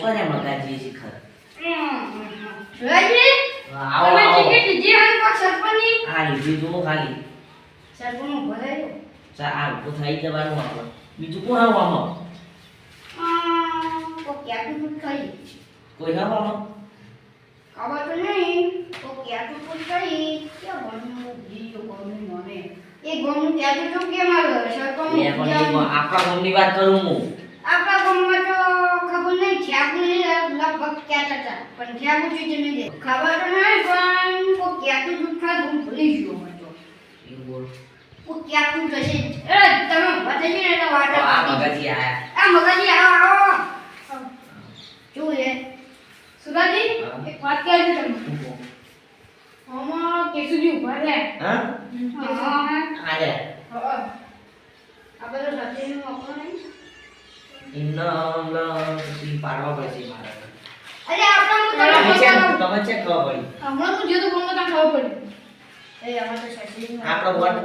કોને મગાજી શિખર જોયાજી? આવો તમે આવો ટિકિટ લીધી હોય કોક સરપંચની? હા લીધી તો ખાલી સરપંચ ભરાયો સા આ ઊભો થઈ જવાનું આપણે બીજું કોણ આવું આમાં આ, કોક ક્યાંથી દૂધ ખાઈ. કોઈ ના આમાં ખબર તો નહીં. કોક ક્યાંથી દૂધ ખાઈ. ક્યાં ગામનું જીજો ગામનું નામે. એ ગામનું ત્યાં તો કેમ આવ્યો સરપંચ આપણા ગામની વાત કરું હું આપણા ગામમાં તો ખબર નહીં થ્યાગું કહેતા હતા પણ ક્યાં પૂછ્યું નહીં દે. ખબર તો નહીં પણ કોઈ ક્યાંતું દૂધ ખાધું હું ભૂલી ગયો તો. એવું બોલ. કોઈ ક્યાંતું જશે એ તમે ગયા એટલે વાટ તો આ જ આયા. આ મગજી આવો આવો શું છે સુરાજી હા. એક વાત કહી દઉં તમને શું કહો? આમાં કેશુજી ઊભા છે હા હા આજે હા. આ બધું સત્યનું આપણો નહીં એમને હમણાં પછી પાડવા પડશે મારે અરે આપણે હું તમે તમને ચેક બતાવું. તમે ચેક ખબર પડી હમણાં હું જે તો બોલતો ત્યાં ખબર પડી એ આમાં તો સત્યનું આપણો વોટ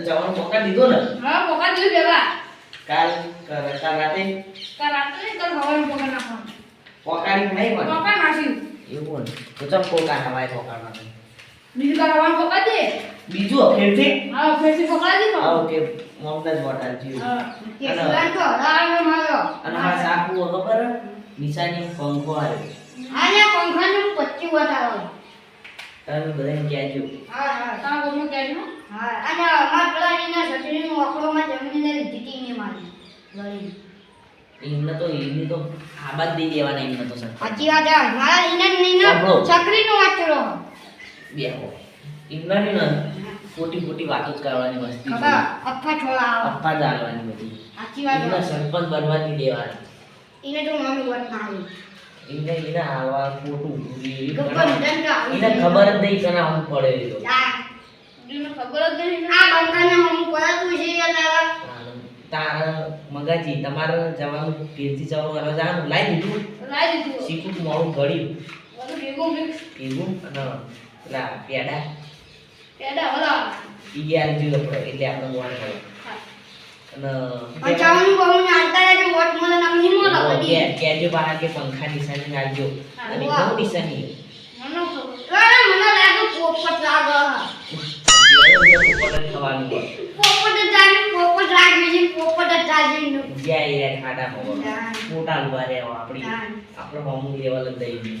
જવાનો મોકા દીધો ને? હા પોકા દીધું ભેગા કાલ કાલ રાતે? કાલ નહીં, કાલ સવારે પોકા નાખવાનું. પોકાડી નહીં પણ. પોકા નાખ્યું એવું તો ચમ પોકા નવાય પોકાડવા નહીં બીજું કાલ સવારે પોકા દે. બીજું ફેરથી હા ફેરથી પોકા દીધો હા ઓકે. મોમના જ વોટ આલજી હા. કે સુરાન તો હરાવ્યો માર્યો અને હા સાકુ ખબર? નિશાની પંખો આવ્યો હા ને પંખાનું પચ્ચી બતાવો તમે બધાને કહેજો. હા હા. તમે બધું કહેજો. હા અને અમાર પેલા એના સસરીનું ઓકળોમાં જમીને લીધી હતી એને મારી લઈ એમને તો એમની તો આબાદ દઈ દેવાના એમને તો સર સાચી વાત છે મારા સાંભળો. છકરીનો વાત કરો. બેહો. એમને ની ને ખોટી ખોટી વાતો જ કરવાની મસ્તી ખબર અફા છોડા આવો. અપ્પા બધી. સાચી વાત. સરપંચ બનવાની દેવાની. એને તો વાત ના એમને એના આવા ખોટું એને ખબર જ નહીં કના હું પડે. ખબર જ નહીં આ બંકાને હું પડાતું છે યાર તારા. તારા મગાજી તમારે જવાનું પેરથી જવાનું? કરવા જવાનું લાઈ દીધું. લાઈ દીધું. શીખું મોડું ઘડ્યું ભેગું એવું અને પેલા પેડા. પેડા ઓલા ઈ એટલે આપણે મોડ અને જવાનું બહુ ને આલતા રહેજો વોટ મળે ને નહીં મળે કે- કહેજો બહાર કે પંખા નિશાની નાખજો અને બહુ નિશાની મને મને લાગે પોપટ લાગે પોપટ થવાનું. પોપટ જાગે પોપટ લાગે છે પોપટ જાગે ને જ્યાં એ ખાડા હોવા. મોટા ઊભા રહ્યા આપણી હા. આપણે લેવલ જ દઈ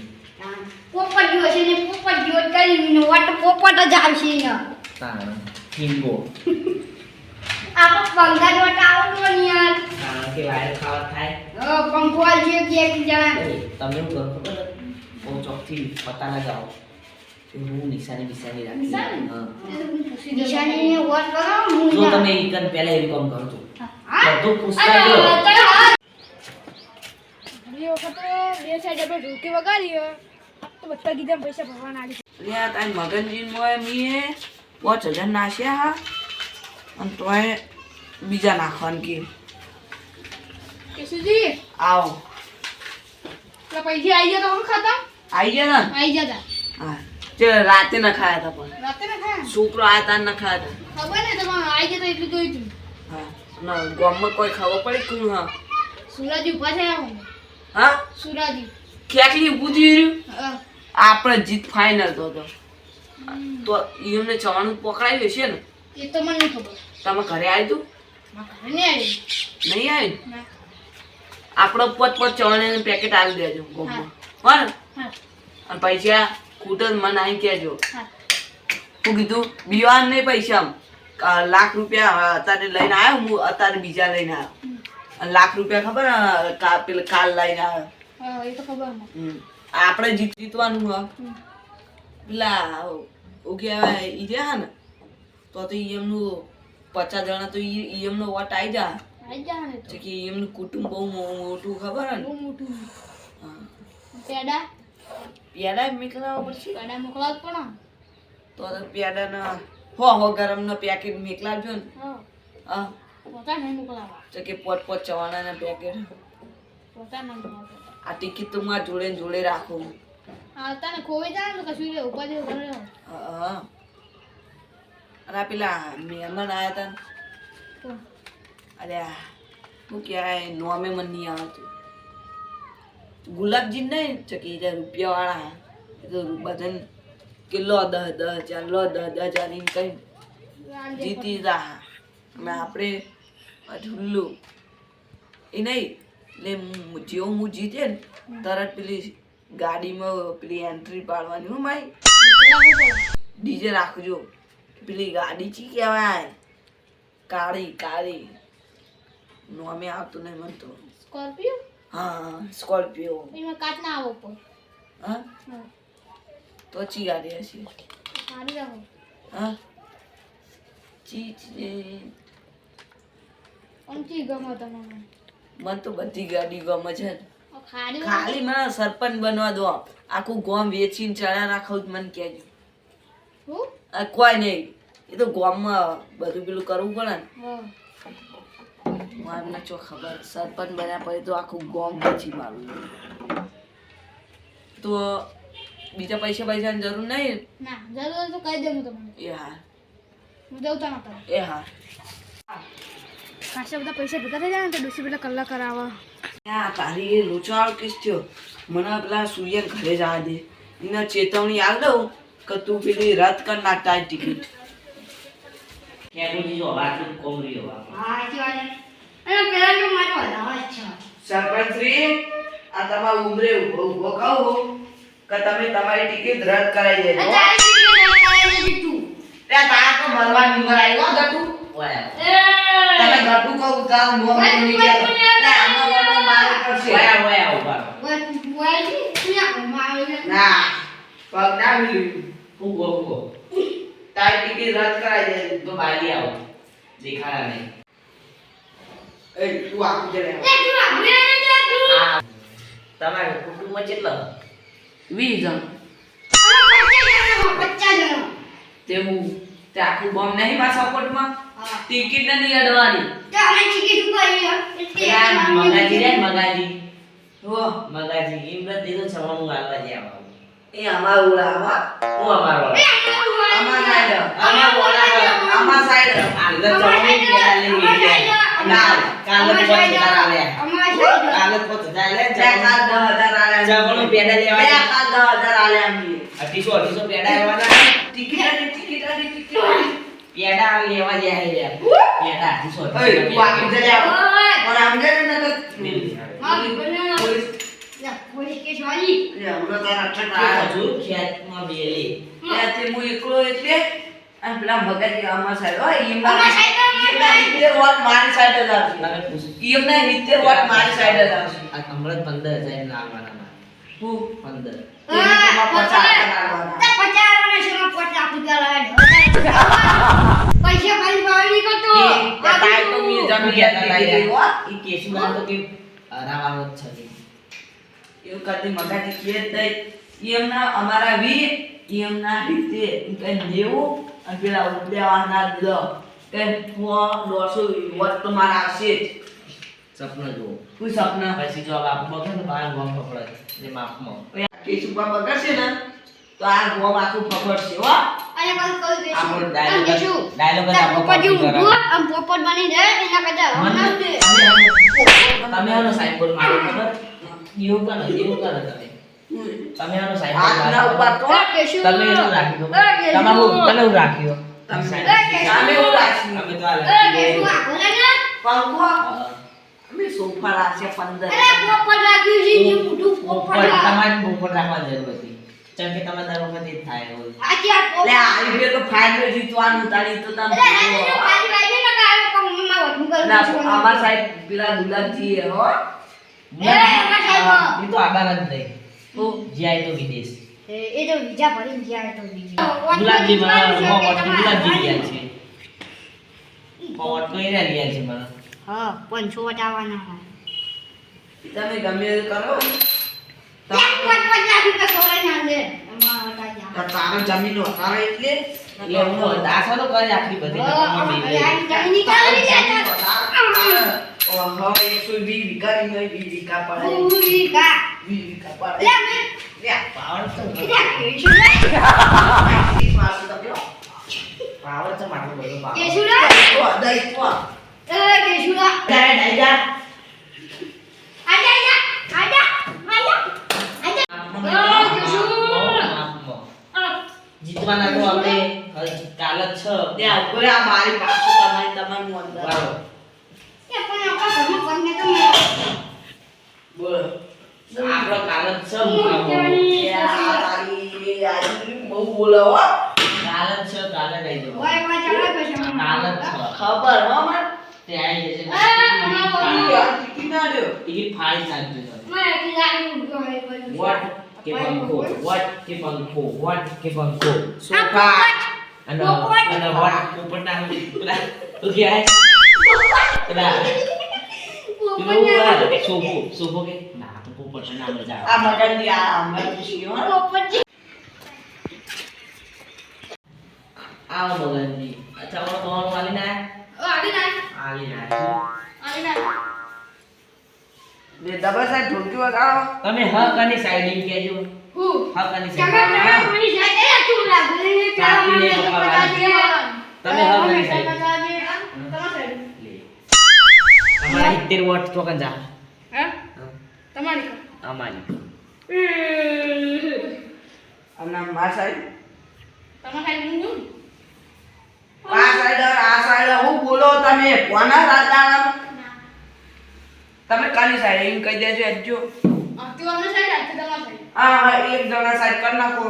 પોપટ જો છે ને પોપટ જો કરી વોટ પોપટ જ આવશે ને તાણ. હિંગો આપણે પંખા જોટ આવતો ને યાર કારણ કે વાયર ખાવા થાય. ઓ પંખો આલજે કે એક જણા. તમે હું કરતો ખબર? બહુ ચોકથી પતા લગાવો. કે હું નિશાની નિશાની? રાખી નિશાની? વોટ કરો હું જો તમે ઇકન પહેલા એવી કામ કરો છો. બધું પૂછતા રહ્યો. તો હા. ઘણી વખત બે સાઈડ આપણે ઢોલકી વગાડીએ તો બધા ગીધા પૈસા ભરવાના આવી લ્યા તારી મગનજી મોય મીએ. પાંચ હજાર નાખ્યા હા. અને તોય બીજા નાખવાનું કે કેશુજી? આવો. તો પૈસા આવી ગયા તો હું ખાતા? આવી ગયા ને? આવી ગયા હા. તે રાતે ન ખાયા હતા પણ. રાતે ને ખાયા? છોકરો આયા તા ન ખાયા ખબર ને તમે આવી ગયા તો એટલું તું. હા. ના ગામમાં કોઈ ખબર પડી કોણ હા? સુરાજી ઊભા થયા હું હા? સુરાજી. ક્યાંકલી બુધી રહ્યું? આપણે જીત ફાઇનલ તો તો એમને ચવાણું પકડાયું છે ને? એ તો મને ખબર. તમે ઘરે આવ્યું તું? નહીં આવી આપણો પોત પોત ચવાણીનું પેકેટ આવી દેજો ગામમાં અને પૈસા ખૂટ મન અહીં કહેજો. હું. કીધું બીવાન નહીં પૈસા. લાખ રૂપિયા અત્યારે લઈને આવ્યો હું અત્યારે બીજા લઈને આવ્યો અને લાખ રૂપિયા ખબર પેલા કાલ લઈને આવ્યો. આપણે જીત જીતવાનું હ. પેલા ઈ રહ્યા ને તો તો એમનું પચાસ જણા તો એમનો વોટ આવી જા. ને કે એમનું કુટુંબ બહુ મોટું ખબર ને? મોટું. હા. પેડા? પેડા મેકલાવા પડશે? પેડા મોકલાવ પણ તો તો પેડાના હો હો ગરમના પેકેટ મેકલાવજો ને. હા. પોતા નહીં મોકલાવા તો કે પોત ચવાણા ચવાણાના પેકેટ પોતા નહીં આ ટિકિટ તો મારા જોડે જોડે રાખું. આવતા ને ખોવાઈ જાય ને કશું રે ઊભા જેવું. હા. અને આ પેલા મહેમાન આવ્યા હતા અરે શું કહેવાય નોમે મને નહીં આવતું ગુલાબજી નહીં ચકી જાય રૂપિયા વાળા એ તો બધા કિલ્લો દસ દસ હજાર લો દસ દસ હજાર એમ કઈ જીતી જા અને આપણે ઢુલ્લું એ નહીં એટલે જેવો હું જીતે ને તરત પેલી ગાડીમાં પેલી એન્ટ્રી પાડવાની હું મારી ડીજે રાખજો પેલી ગાડી ચી કહેવાય? કાળી કાળી. નોમે આવતું નહીં મને તો સ્કોર્પિયો? હા સ્કોર્પિયો. એમાં કાચ ના આવો પણ. હા? તો ચી ગાડી હશે. સારું રહો. હા? ચી ચી પણ ગમો તમને મને તો બધી ગાડી ગમે છે. ખાલી મને સરપંચ બનવા દો. આખું ગોમ વેચીને ચડા નાખવું મને કહેજો. કોઈ નહીં. એ તો ગોમમાં બધું પેલું કરવું પડે ને. મારે મારને ચો ખબર સરપંચ બન્યા પછી તો આખું ગોમ પછી મારું. તો બીજા પૈસા પૈસાની જરૂર નહીં? ના જરૂર તો કહી દઉં તમને. એ હા. હું દઉં તા નતા એ હા. ખાસા બધા પૈસા ભેગા થઈ જાય ને તો દોસ્તી પેલા કલાક કરાવવા આ તારી એ લોચાવાળો કેસ થયો. મને પેલા સૂર્ય ઘરે જવા દે. એને ચેતવણી આલ દઉં કે તું પેલી રદ કર નાખતા ટિકિટ ખેડૂત જો આટલું કોમરીઓ વાપરે. હા સાચી વાત. અને પેલા તો મારો જ છે સરપંચ શ્રી આ તમારા ઉમરે ઊભો ઊભો કહું કે તમે તમારી ટિકિટ રદ કરાવી દેજો. તારી ટિકિટ લઈ લેજે તું ત્યાં તાર તો મરવાની ઉંમર આવી હો ગટુ ઓય તમે ગટુ કહું તાર મોં બોલી ગયા તો. લે, આમાં વનો મારો પડશે. ઓય ઓય ઊભા છે તું ના ના પગ ના મિલ્યું ઊભો ઊભો. તારી ટિકિટ રદ કરાવી દે તો બાલી આવો. દેખાડા નહીં એ તું આખું જડે એ તું આ ભૂલે ને તું. આ તમારા કુટુંબમાં કેટલો વી જણ. તે હું તે આખું બોમ્બ નહીં પાછા સપોર્ટમાં ટિકિટ નથી અડવાની. તો ટિકિટ ઉપાડી મગાજી રે મગાજી. હો. મગાજી એમને દીધું છવાનું આલવા જ્યાં આવો. એ અમાર હું. અમારો સાઈડ. અમે સાઈડ ના, કાલે તો આલ્યા અમારા સાઈડ કાલે તો કાલ જવાનું પેડા લેવા બે કાલ દસ હજાર આલ્યા અમને અઢીસો અઢીસો પેડા લેવાના ટિકિટ ટિકિટ ટિકિટ પેડા લેવા જાય રે પેડા અઢીસો ઓય તું આખું જડે આવ. પણ આમ ને તો પોલીસ લા પોલીસ કેસ વાળી લે હમણાં તારા અઠ્ઠા હજુ ખેતમાં બેલી ત્યાં હું એકલો એટલે આ પેલા મગજ આમાં સાઈડ હોય એમના અમારા સિત્તેર વોટ મારી સાઈડ જ આવશે. એમના સિત્તેર વોટ મારી સાઈડ જ આવશે. આ હમણાં પંદર હજાર ના આવવાના હું? પંદર. તે વાળા પૈસા ખાલી પાવડી કરતો. એ તો મેં જમી ગયા દીધી હો. ઈ કેસમાં તો કે હરાવાનો છે. એવું કરતી મગાથી કે દઈ એમના અમારા વી એમના રીતે કઈ નેવું અને પેલા ઉડ્યાવાના દ કે દોઢસો વોટ તો મારા આવશે જ. સપનું જુઓ. કોઈ સપના? પછી જો બાપ બગડે તો બહાર ગોમ પકડે એટલે માપમાં. કેસ ઉપર બગડશે ને તો આ ગોમ આખું પકડશે હો. અને કાલ કહું કે આપણો ડાયલોગ ડાયલોગ જ- જ જેવું copy ઊભું આમ પોપટ બની જાય એના કરતા મને જ તમે આનો- સાઈન સાઈનબોર્ડ મારો ખબર? તમે તમે આનો ઉપર તો. તમે તમે હું તમે હું તમે અમે તો પંખો. અમે સોફા રાખશે પંદર પોપટ રાખ્યું છે જે મોટું પોપટ તમારે પોપટ રાખવા જરૂર હતી. કેમ કે તમારે દર વખતે થાય હોય તો ફાઇનલ જીતવાનું તારી તો તમે ને. સાહેબ પેલા ગુલાબજી હો. એ. એ તો આબાર જ નહીં. તો જાય તો વિદેશ. એ એ તો બીજા ભરીને જાય તો બીજા. ગુલાબજી વોટ મને જીતવાનું છે વોટ કે ગુલાબજી તમારે છે. વોટ તો એને રહ્યા છે મને હા પણ છો વટાવાના હોય. તમે ગમે તે કરો. તારા જમીન વધારે એટલે? એટલે હું દાસો તો કરે આખી બધી Oho, ya soy Vivica y no hay Vivica para ahí. Vivica. Vivica para ahí. Ya, ya, power to my. Ya, ya, ya. Ini masuk tapi lo. Power to my boleh power. Ya sudah. Tua, dari tua. Eh, ya sudah. Dah, dah, dah. Ada, ada, ada, ada, ada. Oh, ya sudah. જીતવાના તો આપણે કાલ જ છ ત્યાં ઉપર આ મારી પાસે આપણો કાલ જ છે હું મુકાબલો. કહેવાની- આ તારી આજે બહુ બોલે હો. કાલ જ છે કાલ જ આવી જવાનું. વાય વાય ચાલે પછી કાલ જ છે. ખબર હો મને તે આવી જશે. આ, આ, આ ટીકી ના લ્યો ટિકિટ ફાડી નાખજો તમે. મારે કિલ્લાની ઊંઘો હોય બધું. વોટ કે પંખો? વોટ કે પંખો? વોટ કે પંખો? સોફા અને. અને વોટ પોપટના પેલા શું કહેવાય? પેલા પેલું સોફો સોફો કે? ના તો ના મજા આ મગન આ અમારી હો પોપટજી. આવો મગનજી અચ્છા ઓલો તમારો વાલી ના ઓ, આવી ના, આલી ના આવી ના. બે દબા સાહેબ ઢોલકી વગાડો તમે હક અને સાઈડિંગ કહેજો હું. હક અને સાઈડિંગ મળી જાય. એ, તું લાગુ નહીં, ચાલો મને તો પકડવાની. બતાવજે. તમે એ, હક અને સાઈડિંગ. તમારા 70 વોટ તો કન જા અમારી અને મા સાહેબ? તમે ખાલી હું આ સાઈડ આ સાઈડ હું બોલો તમે કોના રાતાના તમે કાલી સાઈડ એમ કહી દેજો એજો તું અમને સાઈડ આપ, તમારા સાઈડ. હા હા એક જણા સાઈડ કરી નાખો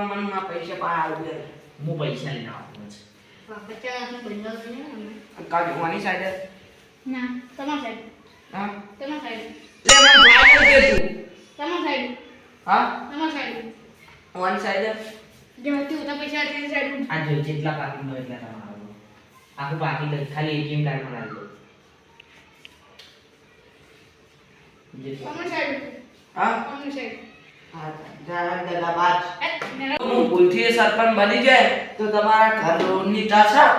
મનમાં પૈસા પા આવી જાય. હું પૈસા લઈને આવું છું ને કોની સાઈડ ના, તમારા સાઈડ. હા? તમારા સાઈડ. લે મને ફાઈનલ કે તું તમારા સાઈડ. હા તમારા સાઈડ. વન સાઈડ જે હતું તો પૈસા તેની સાઈડ. આ જો જેટલા બાકી નો એટલા તમારો આખું બાકી લઈ ખાલી એટીએમ કાર્ડમાં લાવી દો જેટલા સાઈડ. હા તમારા સાઈડ. હા ભૂલથી સરપંચ બની જાય તો તમારા ઘર રોડની તાસા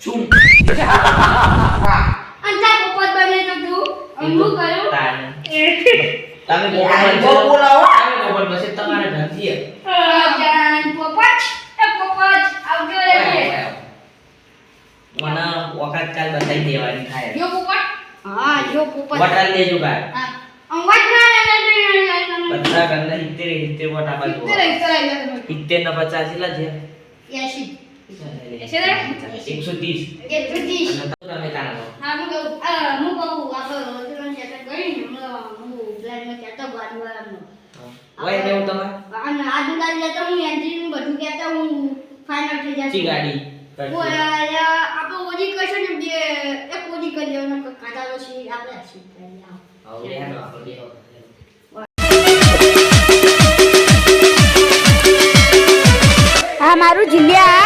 છું હા અંતા પોપટ બને તો તું અમુક કર્યું તાને. એ તમે યાર, પોપટ બહુ બોલાવો. તમે પોપટ બસે તમારા ઘરથી જ. જાન પોપટ એ પોપટ આવજો રે ઓય, ઓય. મને વખત કાલ બતાવી દેવાની થાય જો પોપટ હા જો પોપટ બટાલ દેજો કાલ હા અંવાજ ના ના ના બધા ઘરના સિત્તેર સિત્તેર વોટ આ બાજુ ઇતરે ઇતરે ઇતરે સિત્તેર ને પચાસ એટલા છે યાસી એસે રે? એકસો ત્રીસ કે ત્રીસ અને તમે તાણો હા હું કહું આ હું કહું આપણો રોજનો સેટ કરી ને હું હું પ્લાનમાં ને એવું તમારે અને આજુ બાજુ જતો હું એન્જિન બધું કહેતો હું ફાઇનલ થઈ જશે. ચી ગાડી? ઓ યાર યાર, આપણે ઓજી કરશો ને બે એક ઓજી કરી દેવાનો કાઢાનો છે આપણે હસી આવો. આપણે આ મારું જીલ્યા.